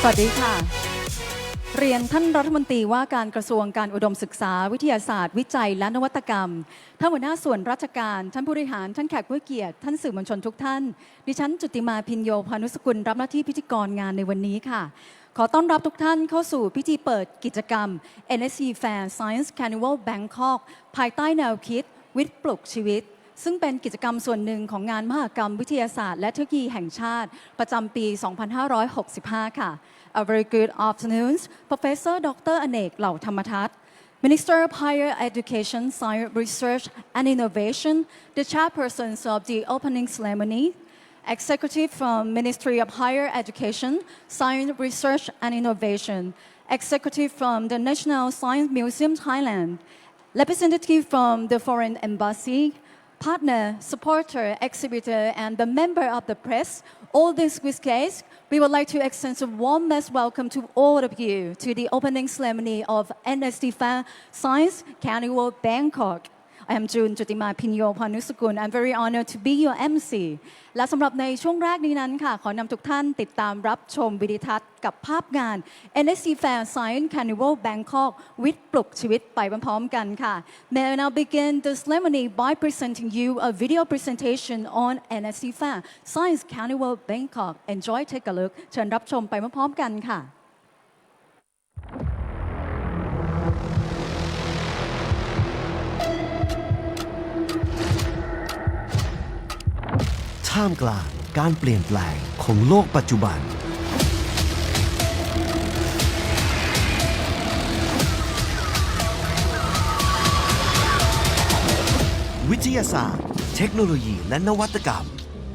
สวัสดีค่ะ เรียนท่านรัฐมนตรีว่าการกระทรวงการอุดมศึกษา วิทยาศาสตร์ วิจัย และนวัตกรรม ท่านหัวหน้าส่วนราชการ ท่านผู้บริหาร ท่านแขกผู้เกียรติ ท่านสื่อมวลชนทุกท่าน ดิฉันจุติมาพินโยพานุสกุลรับหน้าที่พิธีกรงานในวันนี้ค่ะ ขอต้อนรับทุกท่านเข้าสู่พิธีเปิดกิจกรรม NSC Fair Science Carnival Bangkok ภายใต้แนวคิด วิทย์ปลุกชีวิต ซึ่งเป็นกิจกรรมส่วนหนึ่งของงานมหกรรมวิทยาศาสตร์และเทคโนโลยีแห่งชาติ ประจำปี 2565 ค่ะ A very good afternoon Professor Dr. อเนกเหล่าธรรมทัศน์ Minister of Higher Education, Science Research and Innovation, the chairpersons of the opening ceremony, Executive from Ministry of Higher Education, Science Research and Innovation, Executive from the National Science Museum Thailand, representative from the Foreign Embassy, partner, supporter, exhibitor, and the member of the press, all this with guests, we would like to extend a warmest welcome to all of you to the opening ceremony of NSD Fair Science Carnival Bangkok. I am June Jutima Pinyo Panusukun. I'm very honored to be your MC. และสำหรับในช่วงแรกนี้นั้นค่ะ ขอนำทุกท่านติดตามรับชมวิดีทัศน์กับภาพงาน NSC Fair Science Carnival Bangkok วิทย์ปลุกชีวิตไปพร้อมๆกันค่ะ May I now begin the ceremony by presenting you a video presentation on NSC Fair Science Carnival Bangkok. Enjoy take a look เชิญรับชมไปพร้อมๆกันค่ะ ท่ามกลางการเปลี่ยนแปลงของโลกปัจจุบัน วิทยาศาสตร์ เทคโนโลยีและนวัตกรรม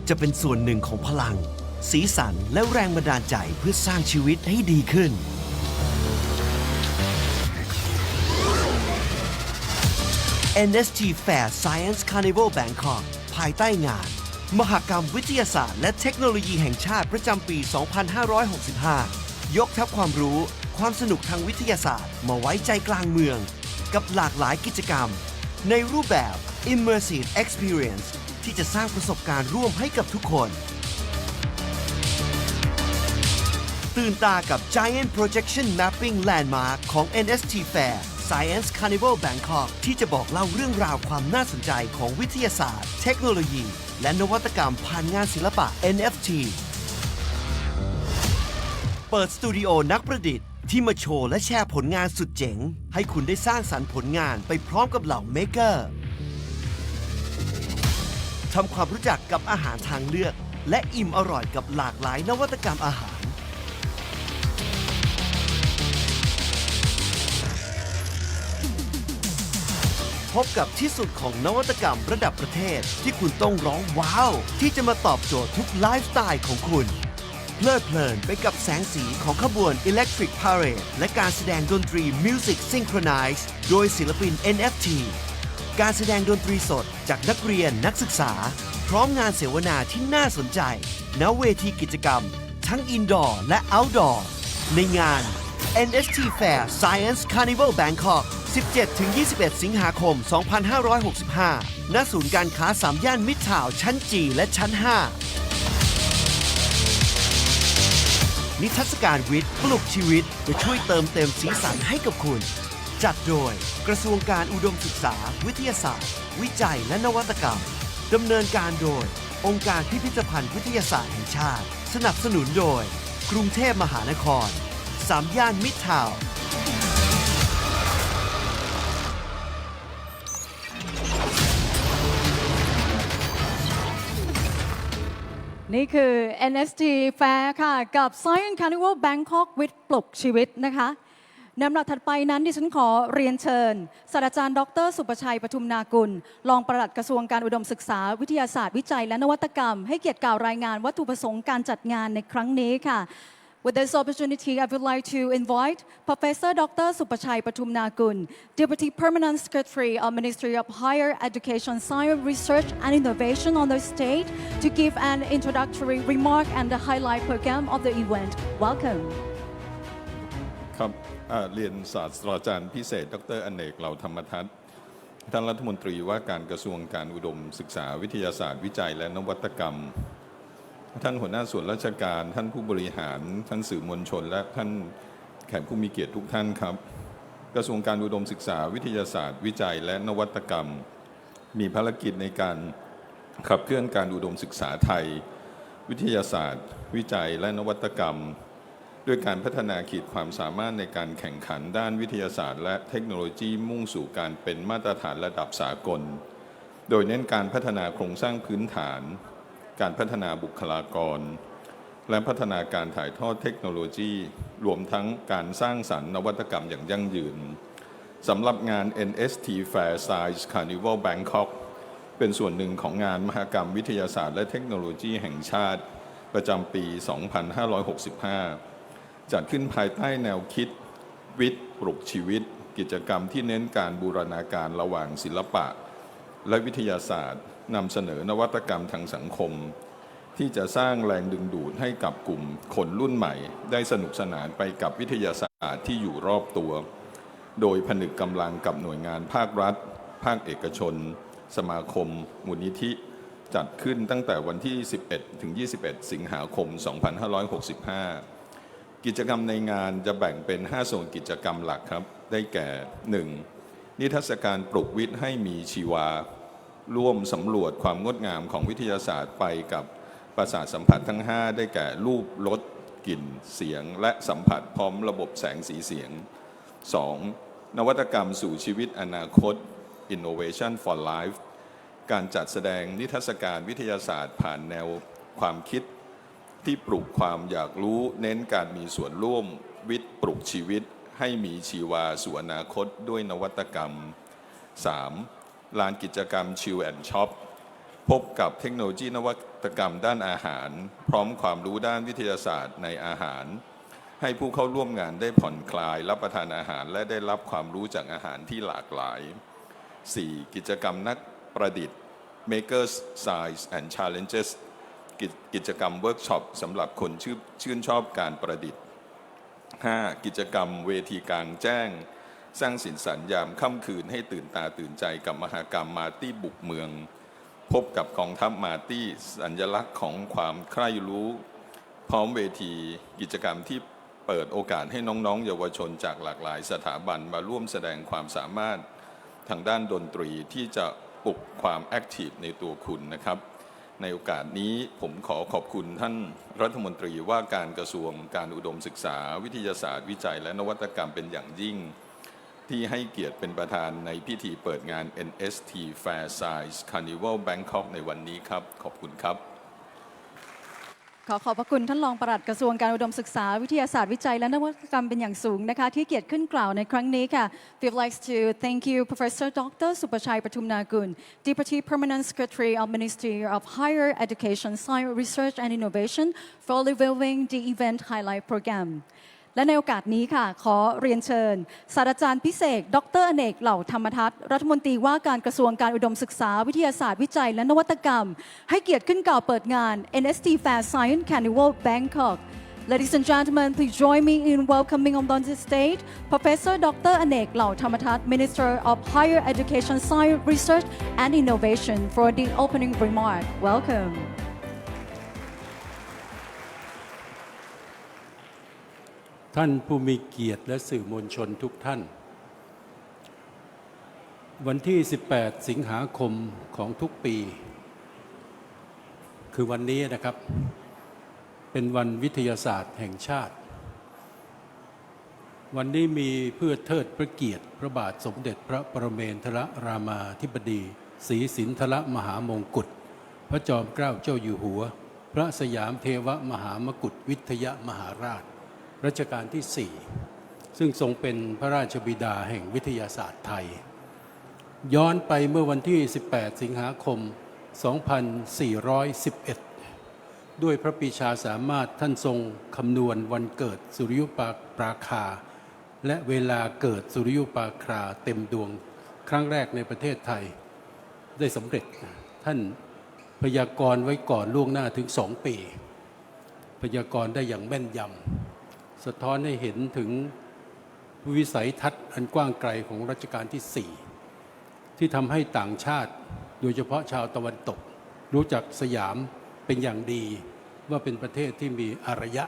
จะเป็นส่วนหนึ่งของพลัง สีสันและแรงบันดาลใจเพื่อสร้างชีวิตให้ดีขึ้น NST Fair Science Carnival Bangkok ภายใต้งาน มหกรรมวิทยาศาสตร์และเทคโนโลยีแห่งชาติประจำปี 2565 ยกทัพความรู้ ความสนุกทางวิทยาศาสตร์ มาไว้ใจกลางเมือง กับหลากหลายกิจกรรม ในรูปแบบ Immersive Experience ที่จะสร้างประสบการณ์ร่วมให้กับทุกคน ตื่นตากับ Giant Projection Mapping Landmark ของ NST Fair Science Carnival Bangkok ที่จะบอกเล่าเรื่องราวความน่าสนใจของวิทยาศาสตร์ เทคโนโลยี และนวัตกรรมผ่านงานศิลปะ NFT เปิดสตูดิโอนักประดิษฐ์ที่มาโชว์และแชร์ผลงานสุดเจ๋ง ให้คุณได้สร้างสรรค์ผลงานไปพร้อมกับเหล่าเมเกอร์ทำความรู้จักกับอาหารทางเลือก และอิ่มอร่อยกับหลากหลายนวัตกรรมอาหาร พบกับที่สุดของนวัตกรรมระดับประเทศ ที่คุณต้องร้องว้าว ที่จะมาตอบโจทย์ทุกไลฟ์สไตล์ของคุณ เพลิดเพลินไปกับแสงสีของขบวน Electric Parade และการแสดงดนตรี Music Synchronize โดยศิลปิน NFT การแสดงดนตรีสดจากนักเรียนนักศึกษา พร้อมงานเสวนาที่น่าสนใจณเวทีกิจกรรม ทั้ง Indoor และ Outdoor ในงาน NST Fair Science Carnival Bangkok 17-21 สิงหาคม 2565 ณ ศูนย์การค้าสามย่านมิตรทาวน์ชั้นจีและชั้น 5 นิทรรศการวิทย์ปลุกชีวิตจะช่วยเติมเต็มสีสันให้กับคุณ จัดโดยกระทรวงการอุดมศึกษา วิทยาศาสตร์ วิจัยและนวัตกรรม ดำเนินการโดย องค์การพิพิธภัณฑ์วิทยาศาสตร์แห่งชาติ สนับสนุนโดย กรุงเทพมหานครสามย่านมิตรทาวน์ นี่คือ NST Fair ค่ะ กับ Science Carnival Bangkok with ปลุกชีวิตนะคะนำหลักถัดไปนั้นดิฉันขอเรียนเชิญศาสตราจารย์ ดร สุประชัยปทุมนากุล รองปลัดกระทรวงการอุดมศึกษา วิทยาศาสตร์วิจัยและนวัตกรรม ให้เกียรติกล่าวรายงานวัตถุประสงค์การจัดงานในครั้งนี้ค่ะ With this opportunity, I would like to invite Professor Dr. Supachai Patumnakun, Deputy Permanent Secretary of Ministry of Higher Education, Science, Research and Innovation on the state to give an introductory remark and the highlight program of the event. Welcome. ครับอ่าเรียนศาสตราจารย์พิเศษ ดรอเนกเหล่าธรรมทัศน์ ท่านรัฐมนตรีว่าการกระทรวงการอุดมศึกษาวิทยาศาสตร์วิจัยและนวัตกรรม ท่านหัวหน้าส่วนราชการ ท่านผู้บริหาร ท่านสื่อมวลชน และท่านแขกผู้มีเกียรติทุกท่านครับ กระทรวงการอุดมศึกษาวิทยาศาสตร์ วิจัย และนวัตกรรม มีภารกิจในการขับเคลื่อนการอุดมศึกษาไทย วิทยาศาสตร์ วิจัย และนวัตกรรม ด้วยการพัฒนาขีดความสามารถในการแข่งขันด้านวิทยาศาสตร์ และเทคโนโลยีมุ่งสู่การเป็นมาตรฐานระดับสากล โดยเน้นการพัฒนาโครงสร้างพื้นฐาน การพัฒนาบุคลากร และพัฒนาการถ่ายทอดเทคโนโลยี รวมทั้งการสร้างสรรค์นวัตกรรมอย่างยั่งยืนสำหรับงาน NST Fair Science Carnival Bangkok เป็นส่วนหนึ่งของงานมหกรรมวิทยาศาสตร์และเทคโนโลยีแห่งชาติ ประจำปี 2565 จัดขึ้นภายใต้แนวคิด วิทย์ปลุกชีวิต กิจกรรมที่เน้นการบูรณาการระหว่างศิลปะ และวิทยาศาสตร์ นำเสนอนวัตกรรมทางสังคม ที่จะสร้างแรงดึงดูดให้กับกลุ่มคนรุ่นใหม่ ได้สนุกสนานไปกับวิทยาศาสตร์ที่อยู่รอบตัว โดยผนึกกำลังกับหน่วยงานภาครัฐ ภาคเอกชน สมาคม มูลนิธิ จัดขึ้นตั้งแต่วันที่ 11 ถึง 21 สิงหาคม 2565กิจกรรมในงานจะแบ่งเป็น5โซนกิจกรรมหลักครับ ได้แก่ 1. นิทรรศการปลุกวิทย์ให้มีชีวา ร่วมสำรวจความงดงามของวิทยาศาสตร์ไปกับประสาทสัมผัสทั้ง 5 ได้แก่รูปรสกลิ่นเสียง และสัมผัสพร้อมระบบแสงสีเสียง 2. นวัตกรรมสู่ชีวิตอนาคต Innovation for Life การจัดแสดงนิทรรศการวิทยาศาสตร์ผ่านแนวความคิด ที่ปลุกความอยากรู้เน้นการมีส่วนร่วมวิทย์ปลุกชีวิต ให้มีชีวาสู่อนาคตด้วยนวัตกรรม 3. ลานกิจกรรมชิลแอนช็อปพบกับเทคโนโลยีนวัตกรรมด้านอาหาร พร้อมความรู้ด้านวิทยาศาสตร์ในอาหาร ให้ผู้เข้าร่วมงานได้ผ่อนคลาย รับประทานอาหารและได้รับความรู้จากอาหารที่หลากหลาย 4. กิจกรรมนักประดิษฐ์ Makers Science and Challenges กิจกิจกรรมเวิร์กช็อปสำหรับคนชื่นชื่นชอบการประดิษฐ์ 5. กิจกรรมเวทีกลางแจ้ง สร้างสินสันยามค่ำคืนให้ตื่นตาตื่นใจกับมหากรรมมาตี้บุกเมือง พบกับกองทัพมาตี้สัญลักษณ์ของความใคร่รู้ พร้อมเวทีกิจกรรมที่เปิดโอกาสให้น้องๆ เยาวชนจากหลากหลายสถาบันมาร่วมแสดงความสามารถทางด้านดนตรีที่จะปลุกความแอคทีฟในตัวคุณนะครับ ในโอกาสนี้ผมขอขอบคุณท่านรัฐมนตรีว่าการกระทรวงการอุดมศึกษา วิทยาศาสตร์วิจัยและนวัตกรรมเป็นอย่างยิ่ง ที่ให้เกียรติเป็นประธานในพิธีเปิดงาน NST Fair Science Carnival Bangkok ในวันนี้ครับ ขอบคุณครับ ขอขอบพระคุณท่านรองปลัดกระทรวงการอุดมศึกษาวิทยาศาสตร์วิจัยและนวัตกรรมเป็นอย่างสูงนะคะที่เกียรติขึ้นกล่าวในครั้งนี้ค่ะ We'd like to thank you Professor Dr. Supachai Patumnagun Deputy Permanent Secretary of Ministry of Higher Education Science Research and Innovation for revealing the event highlight program และในโอกาสนี้ค่ะ ขอเรียนเชิญ ศาสตราจารย์พิเศษ ดรอเนก เหล่าธรรมทัศน์รัฐมนตรีว่าการกระทรวงการอุดมศึกษา วิทยาศาสตร์วิจัยและนวัตกรรม ให้เกียรติขึ้นกล่าวเปิดงาน NST Fair Science Carnival Bangkok Ladies and gentlemen, please join me in welcoming on the stage Professor Dr. Anek Lau Thamatat, Minister of Higher Education, Science, Research and Innovation for the opening remark. Welcome. ท่านผู้มีเกียรติและสื่อมวลชนทุกท่าน วันที่ 18 สิงหาคมของทุกปี คือวันนี้นะครับ เป็นวันวิทยาศาสตร์แห่งชาติ วันนี้มีเพื่อเทิดพระเกียรติพระบาทสมเด็จพระปรเมนทรรามาธิบดีศรีสินทรมหามงกุฎพระจอมเกล้าเจ้าอยู่หัว พระสยามเทวมหามกุฏวิทยามหาราช รัชกาลที่ 4 ซึ่งทรงเป็นพระราชบิดาแห่งวิทยาศาสตร์ไทย ย้อนไปเมื่อวันที่ 18 สิงหาคม 2411 ด้วยพระปีชาสามารถท่านทรงคำนวณวันเกิดสุริยุปปราคา และเวลาเกิดสุริยุปราคาเต็มดวงครั้งแรกในประเทศไทยได้สำเร็จท่านพยากรณ์ไว้ก่อนล่วงหน้าถึงสองปี พยากรณ์ได้อย่างแม่นยำ สะท้อนให้เห็นถึงวิสัยทัศน์อันกว้างไกลของรัชกาลที่ 4 ที่ทำให้ต่างชาติ โดยเฉพาะชาวตะวันตก รู้จักสยามเป็นอย่างดี ว่าเป็นประเทศที่มีอารยะ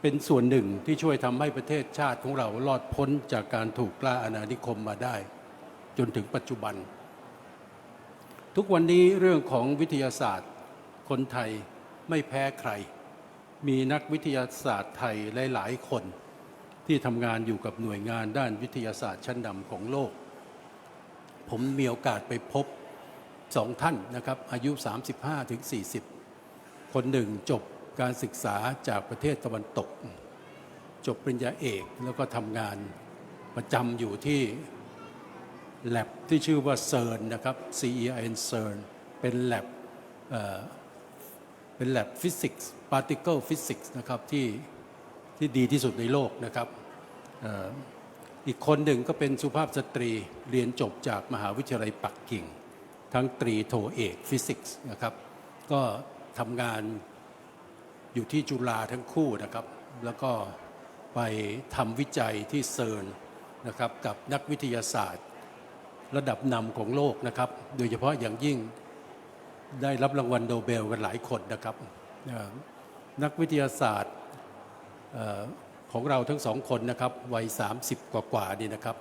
เป็นส่วนหนึ่งที่ช่วยทำให้ประเทศชาติของเรารอดพ้นจากการถูกกล้าอาณานิคมมาได้ จนถึงปัจจุบัน ทุกวันนี้เรื่องของวิทยาศาสตร์ คนไทยไม่แพ้ใคร มีนักวิทยาศาสตร์ไทยหลาย ๆ คน ที่ทำงานอยู่กับหน่วยงานด้านวิทยาศาสตร์ชั้นนำของโลก ผมมีโอกาสไปพบสองท่านนะครับ อายุ 35ถึง40 คนหนึ่งจบการศึกษาจากประเทศตะวันตก จบปริญญาเอกแล้วก็ทำงานประจำอยู่ที่ lab ที่ชื่อว่า CERN นะครับ C E R N CERN เป็น lab เอ่อเป็น lab physics particle physics นะครับที่ที่ดีที่สุดในโลกนะครับอีกคนหนึ่งก็เป็นสุภาพสตรีเรียนจบจากมหาวิทยาลัยปักกิ่ง ทั้งตรีโทเอกฟิสิกส์นะครับ ก็ทำงานอยู่ที่จุฬาทั้งคู่นะครับ แล้วก็ไปทำวิจัยที่เซิร์นนะครับกับนักวิทยาศาสตร์ ระดับนำของโลกนะครับ โดยเฉพาะอย่างยิ่งได้รับรางวัลโนเบลกันหลายคนนะครับ นักวิทยาศาสตร์ของเราทั้งสองคนนะครับวัย 30 กว่ากว่านี่นะครับ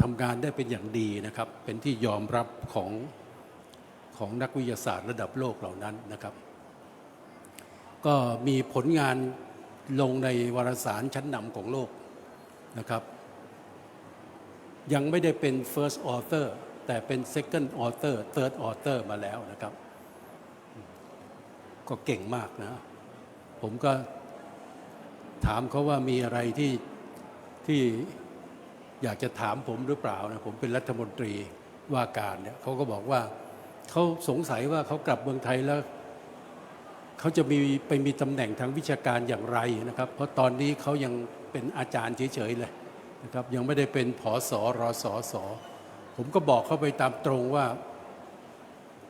ทำงานได้เป็นอย่างดีนะครับ เป็นที่ยอมรับของของนักวิทยาศาสตร์ระดับโลกเหล่านั้นนะครับ ก็มีผลงานลงในวารสารชั้นนำของโลกนะครับ ยังไม่ได้เป็น first author แต่เป็น second author third author มาแล้วนะครับ ก็เก่งมากนะ ผมก็ถามเขาว่ามีอะไรที่ที่อยากจะถามผมหรือเปล่านะผมเป็นรัฐมนตรีว่าการเนี่ยเขาก็บอกว่าเขาสงสัยว่าเขากลับเมืองไทยแล้วเขาจะมีไปมีตำแหน่งทางวิชาการอย่างไรนะครับ เพราะตอนนี้เขายังเป็นอาจารย์เฉยๆเลยนะครับยังไม่ได้เป็นผอสอรอสอสอผมก็บอกเขาไปตามตรงว่า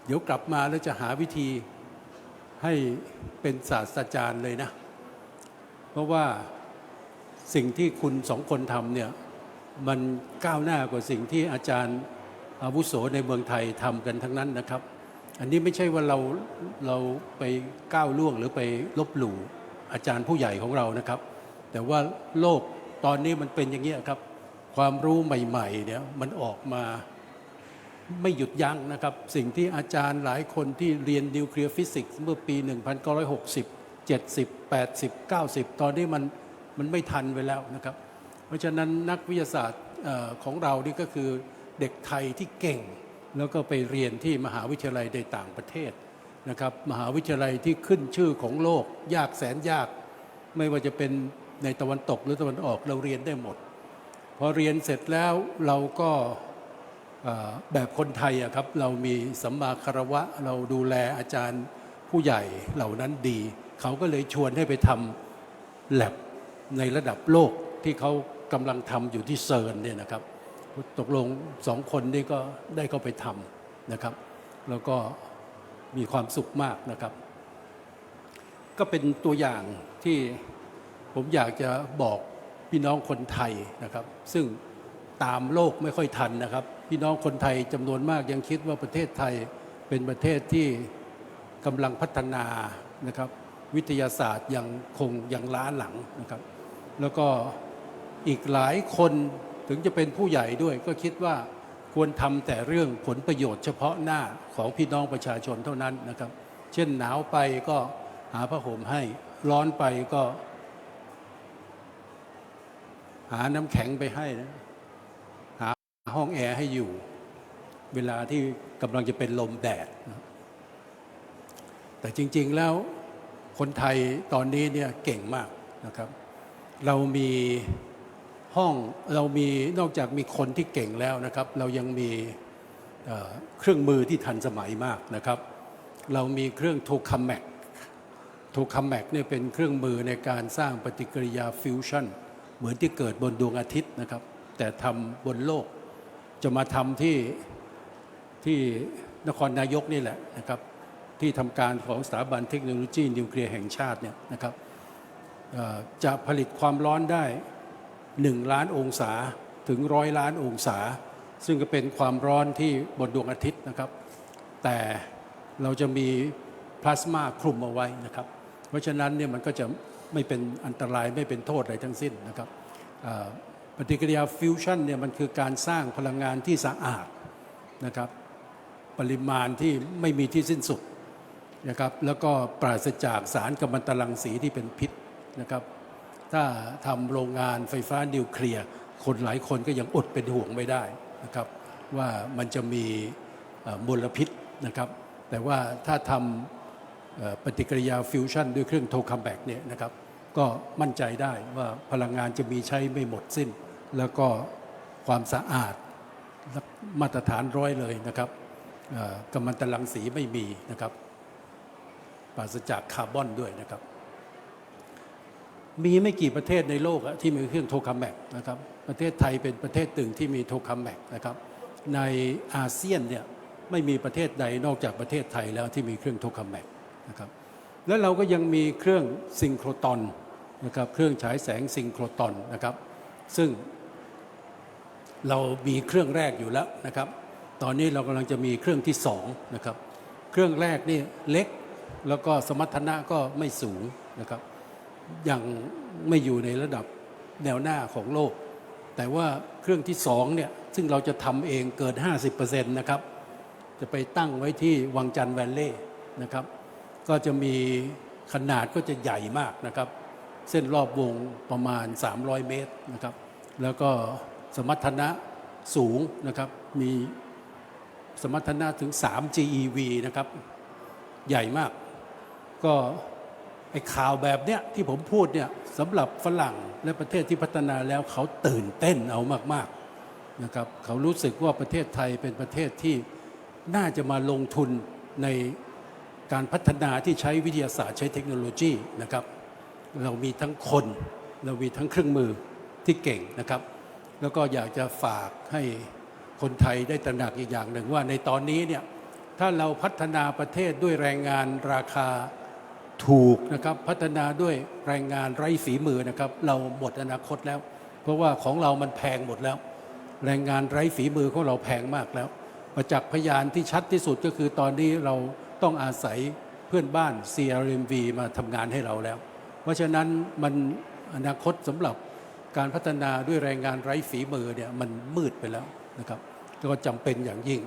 เดี๋ยวกลับมาแล้วจะหาวิธี ให้เป็นศาสตราจารย์เลยนะ เพราะว่าสิ่งที่คุณสองคนทำเนี่ยมันก้าวหน้ากว่าสิ่งที่อาจารย์อาวุโสในเมืองไทยทำกันทั้งนั้นนะครับ อันนี้ไม่ใช่ว่าเราเราไปก้าวล่วงหรือไปลบหลู่อาจารย์ผู้ใหญ่ของเรานะครับ แต่ว่าโลกตอนนี้มันเป็นอย่างนี้ครับ ความรู้ใหม่ๆเนี่ยมันออกมา ไม่หยุดยั้งนะครับ สิ่งที่อาจารย์หลายคนที่เรียนนิวเคลียร์ฟิสิกส์เมื่อปี 1960 70 80 90 ตอนนี้มันมันไม่ทันไปแล้วนะครับ เพราะฉะนั้นนักวิทยาศาสตร์ของเรานี่ก็คือเด็กไทยที่เก่ง แล้วก็ไปเรียนที่มหาวิทยาลัยในต่างประเทศนะครับมหาวิทยาลัยที่ขึ้นชื่อของโลก ยากแสนยาก ไม่ว่าจะเป็นในตะวันตกหรือตะวันออกเราเรียนได้หมด พอเรียนเสร็จแล้วเราก็ แบบคนไทยอะครับเรามีสัมมาคารวะเราดูแลอาจารย์ผู้ใหญ่เหล่านั้นดี เขาก็เลยชวนให้ไปทำแลบในระดับโลกที่เขากำลังทำอยู่ที่เซิร์นเนี่ยนะครับ ตกลงสองคนนี้ก็ได้เข้าไปทำนะครับ แล้วก็มีความสุขมากนะครับ ก็เป็นตัวอย่างที่ผมอยากจะบอกพี่น้องคนไทยนะครับ ซึ่งตามโลกไม่ค่อยทันนะครับ พี่น้องคนไทยจำนวนมากยังคิดว่าประเทศไทยเป็นประเทศที่กำลังพัฒนานะครับ วิทยาศาสตร์ยังคงยังล้าหลังนะครับ แล้วก็อีกหลายคนถึงจะเป็นผู้ใหญ่ด้วย ก็คิดว่าควรทำแต่เรื่องผลประโยชน์เฉพาะหน้าของพี่น้องประชาชนเท่านั้นนะครับ เช่นหนาวไปก็หาผ้าห่มให้ร้อนไปก็ หาน้ำแข็งไปให้นะ ห้องแอร์ให้อยู่ เวลาที่กำลังจะเป็นลมแดด แต่จริง ๆ แล้วคนไทยตอนนี้เนี่ยเก่งมากนะครับ เรามีห้องเรามีนอกจากมีคนที่เก่งแล้วนะครับ เรายังมีเอ่อเครื่องมือที่ทันสมัยมากนะครับ เรามีเครื่องโทคัมแมกโทคัมแมกเนี่ยเป็นเครื่องมือในการสร้างปฏิกิริยาฟิวชั่น เหมือนที่เกิดบนดวงอาทิตย์นะครับ แต่ทำบนโลก จะมาทำที่ที่นครนายกนี่แหละนะครับ ที่ทำการของสถาบันเทคโนโลยีนิวเคลียร์แห่งชาติเนี่ยนะครับจะผลิตความร้อนได้ 1 ล้านองศาถึงร้อยล้านองศา ซึ่งก็เป็นความร้อนที่บนดวงอาทิตย์นะครับ แต่เราจะมีพลาสมาคลุมเอาไว้นะครับ เพราะฉะนั้นเนี่ยมันก็จะไม่เป็นอันตรายไม่เป็นโทษอะไรทั้งสิ้นนะครับ ปฏิกิริยาฟิวชั่นเนี่ยมันคือการสร้างพลังงานที่สะอาดนะครับ ปริมาณที่ไม่มีที่สิ้นสุดนะครับ แล้วก็ปราศจากสารกัมมันตรังสีที่เป็นพิษนะครับ ถ้าทำโรงงานไฟฟ้านิวเคลียร์คนหลายคนก็ยังอดเป็นห่วงไม่ได้นะครับ ว่ามันจะมีมลพิษนะครับ แต่ว่าถ้าทำปฏิกิริยาฟิวชั่นด้วยเครื่องโทคัมแบกเนี่ยนะครับก็มั่นใจได้ว่าพลังงานจะมีใช้ไม่หมดสิ้น แล้วก็ความสะอาดมาตรฐานร้อยเลยนะครับกัมมันตรังสีไม่มีนะครับปราศจากคาร์บอนด้วยนะครับ มีไม่กี่ประเทศในโลกที่มีเครื่องโทคัมแมกนะครับ ประเทศไทยเป็นประเทศหนึ่งที่มีโทคัมแมกนะครับ ในอาเซียนเนี่ยไม่มีประเทศใดนอกจากประเทศไทยแล้วที่มีเครื่องโทคัมแมกนะครับ แล้วเราก็ยังมีเครื่องซิงโครตอนนะครับ เครื่องฉายแสงซิงโครตอนนะครับ ซึ่ง เรามีเครื่องแรกอยู่แล้วนะครับ ตอนนี้เรากำลังจะมีเครื่องที่สองนะครับ เครื่องแรกนี่เล็กแล้วก็สมรรถนะก็ไม่สูงนะครับ ยังไม่อยู่ในระดับแนวหน้าของโลก แต่ว่าเครื่องที่สองเนี่ยซึ่งเราจะทำเองเกิน 50%นะครับ จะไปตั้งไว้ที่วังจันทร์แวลเล่นะครับ ก็จะมีขนาดก็จะใหญ่มากนะครับ เส้นรอบวงประมาณ 300 เมตรนะครับ แล้วก็ สมรรถนะสูงนะครับ มีสมรรถนะถึง 3 GeV นะครับ ใหญ่มาก ก็ไอ้ข่าวแบบเนี้ยที่ผมพูดเนี่ยสำหรับฝรั่งและประเทศที่พัฒนาแล้วเขาตื่นเต้นเอามากๆนะครับเขารู้สึกว่าประเทศไทยเป็นประเทศที่น่าจะมาลงทุนในการพัฒนาที่ใช้วิทยาศาสตร์ใช้เทคโนโลยีนะครับ เรามีทั้งคน เรามีทั้งเครื่องมือที่เก่งนะครับ แล้วก็อยากจะฝากให้คนไทยได้ตระหนักอีกอย่างหนึ่งว่าในตอนนี้เนี่ยถ้าเราพัฒนาประเทศด้วยแรงงานราคาถูกนะครับพัฒนาด้วยแรงงานไร้ฝีมือนะครับ เราหมดอนาคตแล้ว เพราะว่าของเรามันแพงหมดแล้ว แรงงานไร้ฝีมือของเราแพงมากแล้วประจักษ์พยานที่ชัดที่สุดก็คือตอนนี้เราต้องอาศัยเพื่อนบ้าน CRMV มาทำงานให้เราแล้ว เพราะฉะนั้นมันอนาคตสำหรับ การพัฒนาด้วยแรงงานไร้ฝีมือเนี่ยมันมืดไปแล้วนะครับก็จำเป็นอย่างยิ่ง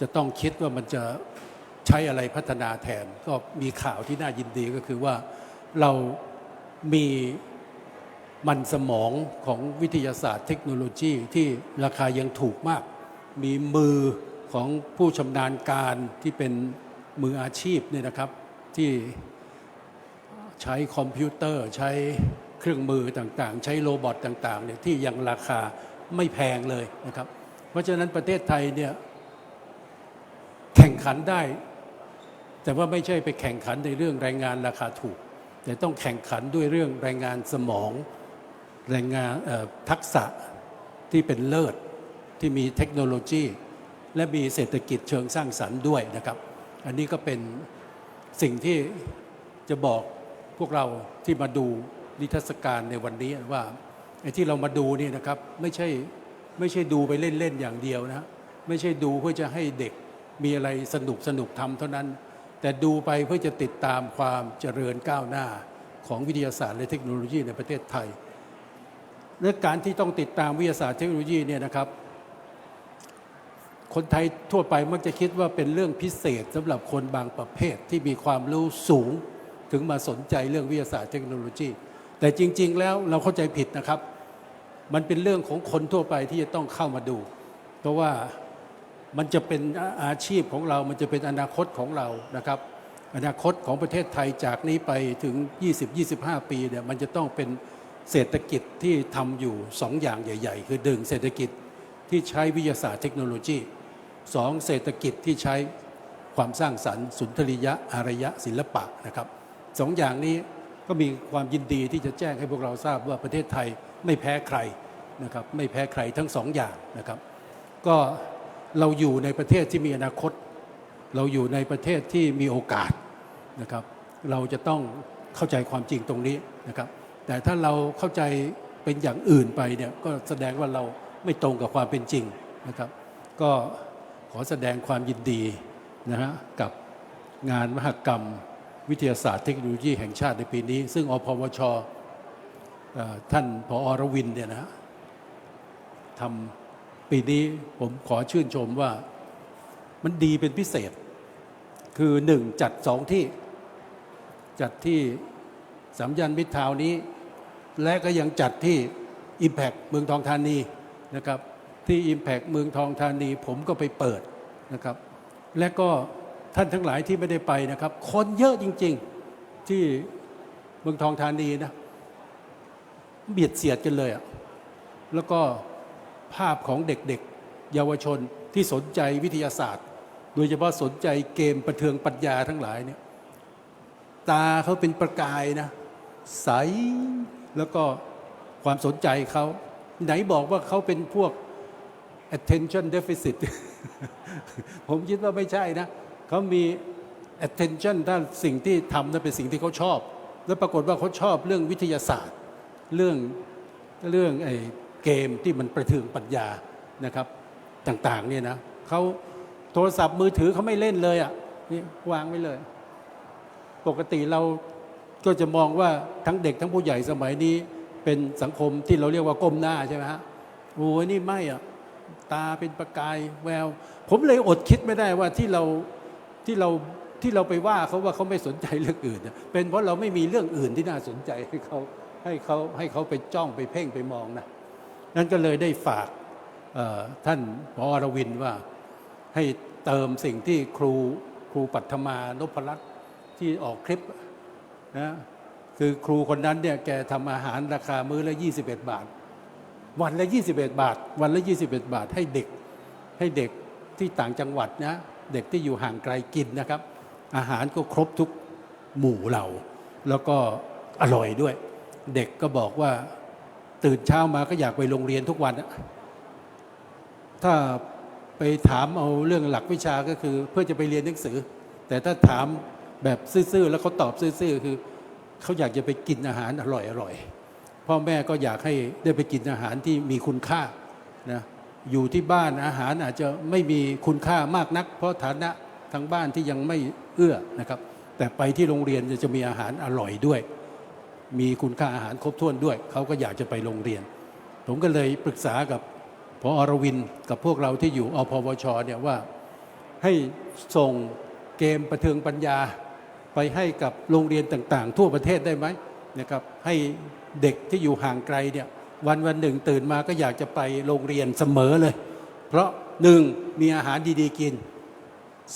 จะต้องคิดว่ามันจะใช้อะไรพัฒนาแทน ก็มีข่าวที่น่ายินดีก็คือว่าเรามีมันสมองของวิทยาศาสตร์เทคโนโลยีที่ราคายังถูกมาก มีมือของผู้ชำนาญการที่เป็นมืออาชีพเนี่ยนะครับที่ใช้คอมพิวเตอร์ใช้ เครื่องมือต่างๆ ใช้โรบอทต่างๆเนี่ยที่ยังราคาไม่แพงเลยนะครับ เพราะฉะนั้นประเทศไทยเนี่ยแข่งขันได้ แต่ว่าไม่ใช่ไปแข่งขันในเรื่องแรงงานราคาถูก แต่ต้องแข่งขันด้วยเรื่องแรงงานสมอง แรงงานทักษะที่เป็นเลิศที่มีเทคโนโลยี และมีเศรษฐกิจเชิงสร้างสรรค์ด้วยนะครับ อันนี้ก็เป็นสิ่งที่จะบอกพวกเราที่มาดู นิทรรศการในวันนี้ว่าไอ้ที่เรามาดูนี่นะครับไม่ใช่ไม่ใช่ดูไปเล่น ๆ อย่างเดียวนะไม่ใช่ดูเพื่อจะให้เด็กมีอะไรสนุกสนุกทำเท่านั้น แต่ดูไปเพื่อจะติดตามความเจริญก้าวหน้าของวิทยาศาสตร์และเทคโนโลยีในประเทศไทยและการที่ต้องติดตามวิทยาศาสตร์เทคโนโลยีเนี่ยนะครับ คนไทยทั่วไปมักจะคิดว่าเป็นเรื่องพิเศษสำหรับคนบางประเภทที่มีความรู้สูงถึงมาสนใจเรื่องวิทยาศาสตร์เทคโนโลยี แต่จริง ๆ แล้วเราเข้าใจผิดนะครับ มันเป็นเรื่องของคนทั่วไปที่จะต้องเข้ามาดู เพราะว่ามันจะเป็นอาชีพของเรา มันจะเป็นอนาคตของเรานะครับ อนาคตของประเทศไทยจากนี้ไปถึง 20-25 ปีเนี่ยมันจะต้องเป็นเศรษฐกิจที่ทำอยู่สองอย่างใหญ่ ๆ คือดึงเศรษฐกิจที่ใช้วิทยาศาสตร์เทคโนโลยีสองเศรษฐกิจที่ใช้ความสร้างสรรค์ สุนทรียะอารยะศิลปะนะครับสองอย่างนี้ ก็มีความยินดีที่จะแจ้งให้พวกเราทราบว่าประเทศไทยไม่แพ้ใครนะครับไม่แพ้ใครทั้งสองอย่างนะครับ ก็เราอยู่ในประเทศที่มีอนาคต เราอยู่ในประเทศที่มีโอกาสนะครับ เราจะต้องเข้าใจความจริงตรงนี้นะครับ แต่ถ้าเราเข้าใจเป็นอย่างอื่นไปเนี่ยก็แสดงว่าเราไม่ตรงกับความเป็นจริงนะครับ ก็ขอแสดงความยินดีนะฮะกับงานมหกรรม วิทยาศาสตร์เทคโนโลยีแห่งชาติในปีนี้ ซึ่งอพวชท่านผออรวินเนี่ยนะทำปีนี้ผมขอชื่นชมว่ามันดีเป็นพิเศษ คือหนึ่งจัดสองที่จัดที่สามยันมิตรทาวน์นี้ และก็ยังจัดที่ Impact เมืองทองธานีนะครับที่ Impact เมืองทองธานีผมก็ไปเปิดนะครับ และก็ ท่านทั้งหลายที่ไม่ได้ไปนะครับ คนเยอะจริง ๆที่เมืองทองธานีนะเบียดเสียดกันเลยอะแล้วก็ภาพของเด็กๆ เยาวชนที่สนใจวิทยาศาสตร์ โดยเฉพาะสนใจเกมประเทืองปัญญาทั้งหลายเนี่ยตาเขาเป็นประกายนะ ใสแล้วก็ความสนใจเขา ไหนบอกว่าเขาเป็นพวก attention deficit ผมคิดว่าไม่ใช่นะ เขามี attention ด้านสิ่งที่ทำนั้นเป็นสิ่งที่เขาชอบ แล้วปรากฏว่าเขาชอบเรื่องวิทยาศาสตร์ เรื่องเรื่องไอ้เกมที่มันประเทืองปัญญานะครับต่างๆเนี่ยนะเขาโทรศัพท์มือถือเขาไม่เล่นเลยอะ่ะนี่วางไว้เลย ปกติเราก็จะมองว่าทั้งเด็กทั้งผู้ใหญ่สมัยนี้เป็นสังคมที่เราเรียกว่าก้มหน้าใช่ไหมฮะโอ้ยนี่ไม่อะตาเป็นประกายแวว ผมเลยอดคิดไม่ได้ว่าที่เรา ที่เราที่เราไปว่าเขาว่าเขาไม่สนใจเรื่องอื่น เป็นเพราะเราไม่มีเรื่องอื่นที่น่าสนใจให้เขาให้เขาให้เขาไปจ้องไปเพ่งไปมองนะนั่นก็เลยได้ฝากท่านพออรวินว่าให้เติมสิ่งที่ครูครูปัทมานพรัตน์ที่ออกคลิปนะคือครูคนนั้นเนี่ยแกทำอาหารราคามื้อละ 21 บาท วันละ 21 บาท วันละ 21 บาทให้เด็กให้เด็กที่ต่างจังหวัดนะ เด็กที่อยู่ห่างไกลกินนะครับ อาหารก็ครบทุกหมู่เหล่า แล้วก็อร่อยด้วย เด็กก็บอกว่าตื่นเช้ามาก็อยากไปโรงเรียนทุกวัน ถ้าไปถามเอาเรื่องหลักวิชาก็คือ เพื่อจะไปเรียนหนังสือ แต่ถ้าถามแบบซื่อๆแล้วเขาตอบซื่อๆคือเขาอยากจะไปกินอาหารอร่อยๆพ่อแม่ก็อยากให้ได้ไปกินอาหารที่มีคุณค่านะ อยู่ที่บ้านอาหารอาจจะไม่มีคุณค่ามากนัก เพราะฐานะทางบ้านที่ยังไม่เอื้อนะครับ แต่ไปที่โรงเรียนจะมีอาหารอร่อยด้วย มีคุณค่าอาหารครบถ้วนด้วย เขาก็อยากจะไปโรงเรียน ผมก็เลยปรึกษากับพออรวินกับพวกเราที่อยู่อพวชเนี่ยว่าให้ส่งเกมประเทืองปัญญาไปให้กับโรงเรียนต่างๆ ทั่วประเทศได้ไหมนะครับให้เด็กที่อยู่ห่างไกลเนี่ย วันวันหนึ่งตื่นมาก็อยากจะไปโรงเรียนเสมอเลย เพราะหนึ่งมีอาหารดีๆกิน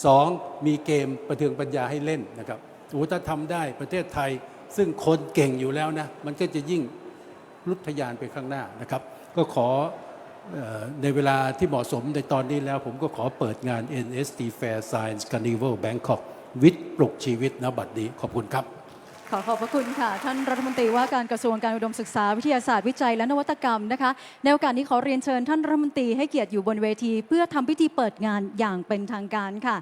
สองมีเกมประเทืองปัญญาให้เล่นนะครับโอ้ถ้าทำได้ประเทศไทยซึ่งคนเก่งอยู่แล้วนะ มันก็จะยิ่งรุทยานไปข้างหน้านะครับ ก็ขอออในเวลาที่เหมาะสมในตอนนี้แล้ว ผมก็ขอเปิดงาน NST Fair Science Carnival Bangkok วิทย์ปลุกชีวิตณบัดนี้ขอบคุณครับ ขอขอบพระคุณค่ะ ท่านรัฐมนตรีว่าการกระทรวงการอุดมศึกษาวิทยาศาสตร์วิจัยและนวัตกรรมนะคะ ในโอกาสนี้ขอเรียนเชิญท่านรัฐมนตรีให้เกียรติอยู่บนเวที เพื่อทำพิธีเปิดงานอย่างเป็นทางการค่ะ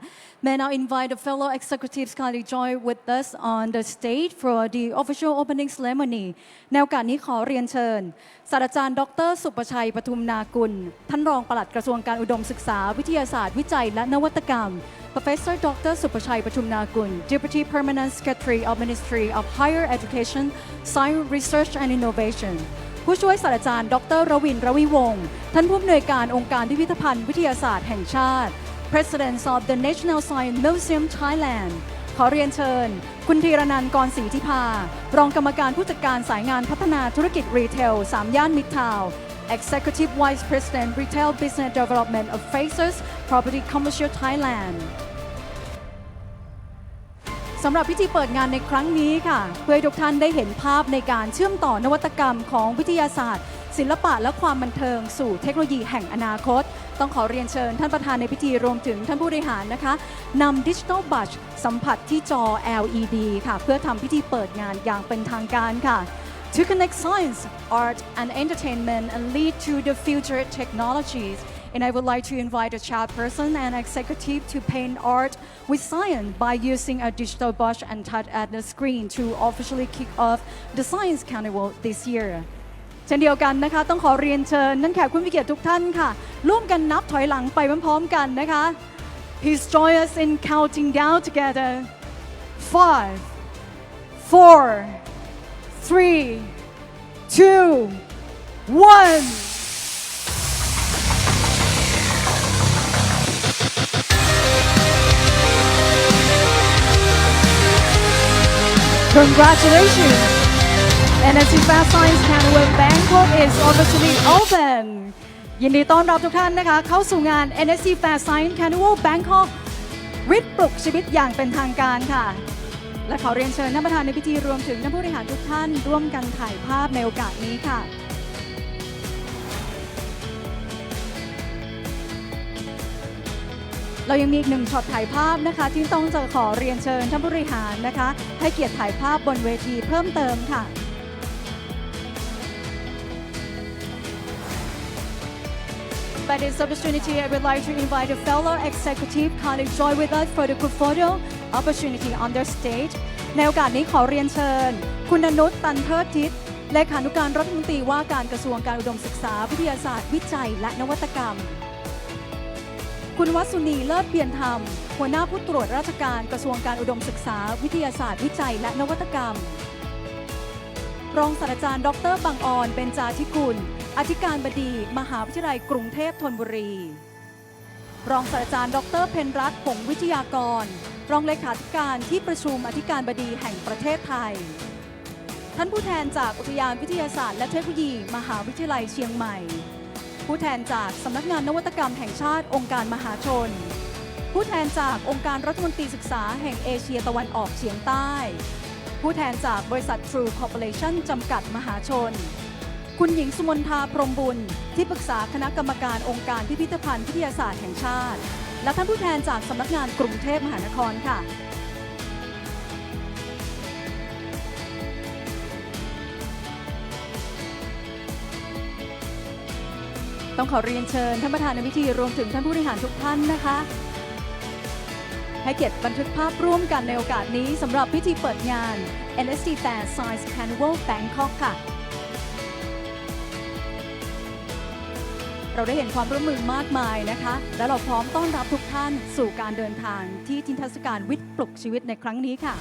May now invite the fellow executives kindly join with us on the stage for the official opening ceremony ในโอกาสนี้ขอเรียนเชิญศาสตราจารย์ ดร สุประชัยปทุมนากุล ท่านรองปลัดกระทรวงการอุดมศึกษาวิทยาศาสตร์วิจัยและนวัตกรรม Professor Dr. Supachai Patumnagun, Deputy Permanent Secretary of Ministry of Higher Education, Science Research and Innovation ผู้ช่วยศาสตราจารย์ ดรรวินรวิวงศ์ท่านผู้อำนวยการองค์การพิพิธภัณฑ์วิทยาศาสตร์แห่งชาติ President of the National Science Museum Thailand ขอเรียนเชิญ คุณธีรนันท์กรศรีทิพา รองกรรมการผู้จัดการสายงานพัฒนาธุรกิจรีเทล3ย่านมิตรทาว Executive Vice President Retail Business Development of Faces Property Commercial Thailand สำหรับพิธีเปิดงานในครั้งนี้ค่ะ เพื่อให้ทุกท่านได้เห็นภาพในการเชื่อมต่อนวัตกรรมของวิทยาศาสตร์ ศิลปะและความบันเทิงสู่เทคโนโลยีแห่งอนาคต ต้องขอเรียนเชิญท่านประธานในพิธีรวมถึงท่านผู้บริหารนะคะนำดิจิทัลบัตสัมผัสที่จอ LED ค่ะ เพื่อทำพิธีเปิดงานอย่างเป็นทางการค่ะ To connect science, art, and entertainment and lead to the future technologies. And I would like to invite the chairperson and executive to paint art with science by using a digital brush and touch at the screen to officially kick off the Science Carnival this year. เช่นเดียวกันนะคะ ต้องขอเรียนเชิญท่านแขกผู้มีเกียรติทุกท่านค่ะ ร่วมกันนับถอยหลังไปพร้อมๆกันนะคะ Please join us in counting down together five four three two one Congratulations! NSC Fast Science Carnival Bangkok is officially open ยินดีต้อนรับทุกท่านนะคะ เข้าสู่งาน NSC Fast Science Carnival Bangkok วิทย์ปลุกชีวิตอย่างเป็นทางการค่ะ และขอเรียนเชิญท่านประธานในพิธีรวมถึงท่านผู้บริหารทุกท่าน ร่วมกันถ่ายภาพในโอกาสนี้ค่ะ เรายังมีอีกหนึ่งช็อตถ่ายภาพนะคะ ที่ต้องจะขอเรียนเชิญท่านผู้บริหารนะคะ ให้เกียรติถ่ายภาพบนเวทีเพิ่มเติมค่ะ By this opportunity, I would like to invite a fellow executive kindly join with us for the group photo opportunity on the stage. ในโอกาสนี้ขอเรียนเชิญ คุณนุชตันเทิดทิศเลขานุการรัฐมนตรีว่าการกระทรวงการอุดมศึกษา วิทยาศาสตร์ วิจัย และนวัตกรรม คุณวัสุนีเลิศเพียรธรรม หัวหน้าผู้ตรวจราชการกระทรวงการอุดมศึกษา วิทยาศาสตร์วิจัยและนวัตกรรม รองศาสตราจารย์ ดรบังออนเบญจาธิกุล อธิการบดี มหาวิทยาลัยกรุงเทพธนบุรี รองศาสตราจารย์ ดรเพนรัตน์หงวิทยากร รองเลขาธิการที่ประชุมอธิการบดีแห่งประเทศไทย ท่านผู้แทนจากอุทยานวิทยาศาสตร์และเทคโนโลยี มหาวิทยาลัยเชียงใหม่ ผู้แทนจากสำนักงานนวัตกรรมแห่งชาติองค์การมหาชน ผู้แทนจากองค์การรัฐมนตรีศึกษาแห่งเอเชียตะวันออกเฉียงใต้ ผู้แทนจากบริษัท True Corporation จำกัดมหาชน คุณหญิงสุมนทาพรมบุญ ที่ปรึกษาคณะกรรมการองค์การพิพิธภัณฑ์วิทยาศาสตร์แห่งชาติ และท่านผู้แทนจากสำนักงานกรุงเทพมหานครค่ะ ต้องขอเรียนเชิญท่านประธานในพิธีรวมถึงท่านผู้บริหารทุกท่านนะคะ ให้เกียรติบันทึกภาพร่วมกันในโอกาสนี้สำหรับพิธีเปิดงาน NSC Fair Science Carnival Bangkok ค่ะ เราได้เห็นความร่วมมือมากมายนะคะ และเราพร้อมต้อนรับทุกท่านสู่การเดินทางที่ทินเทศการวิทย์ปลุกชีวิตในครั้งนี้ค่ะ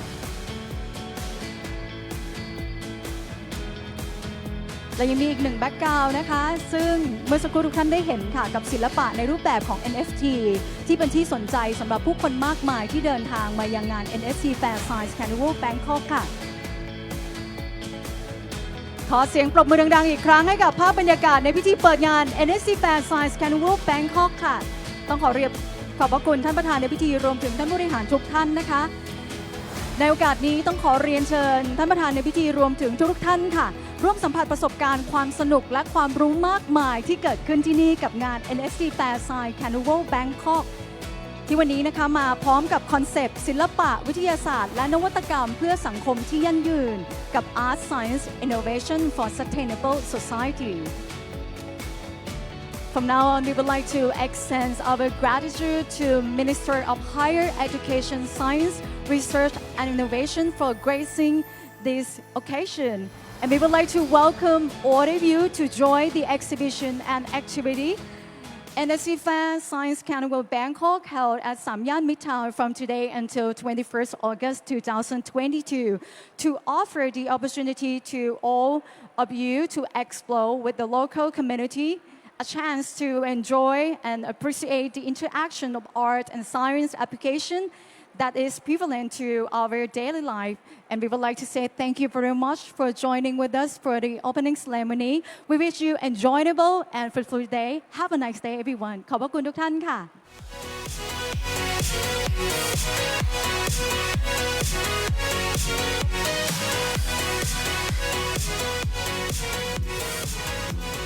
และยังมีอีกหนึ่งแบ็กกราวน์นะคะ ซึ่งเมื่อสักครู่ทุกท่านได้เห็นค่ะ กับศิลปะในรูปแบบของ NFT ที่เป็นที่สนใจสำหรับผู้คนมากมายที่เดินทางมายังงาน NFT Fair Science Carnival Bangkok ค่ะ ขอเสียงปรบมือดังๆ อีกครั้งให้กับภาพบรรยากาศในพิธีเปิดงาน NSC Fair Science Carnival Bangkok ค่ะ ต้องขอเรียบขอบพระคุณท่านประธานในพิธีรวมถึงท่านผู้บริหารทุกท่านนะคะ ในโอกาสนี้ต้องขอเรียนเชิญ ท่านประธานในพิธีรวมถึงทุกท่านค่ะ ร่วมสัมผัสประสบการณ์ความสนุกและความรู้มากมายที่เกิดขึ้นที่นี่กับงาน NSC Fair Science Carnival Bangkok ที่วันนี้นะคะมาพร้อมกับคอนเซปต์ศิลปะวิทยาศาสตร์ และนวัตกรรมเพื่อสังคมที่ยั่งยืน กับ Art Science Innovation for Sustainable Society From now on, we would like to extend our gratitude to Minister of Higher Education, Science, Research and Innovation for gracing this occasion. And we would like to welcome all of you to join the exhibition and activity. NSC Fair Science Carnival Bangkok held at Samyan Midtown from today until 21st August 2022 to offer the opportunity to all of you to explore with the local community a chance to enjoy and appreciate the interaction of art and science application that is prevalent to our daily life. And we would like to say thank you very much for joining with us for the opening ceremony. We wish you enjoyable and fruitful day. Have a nice day, everyone. ขอบพระคุณทุกท่านค่ะ ข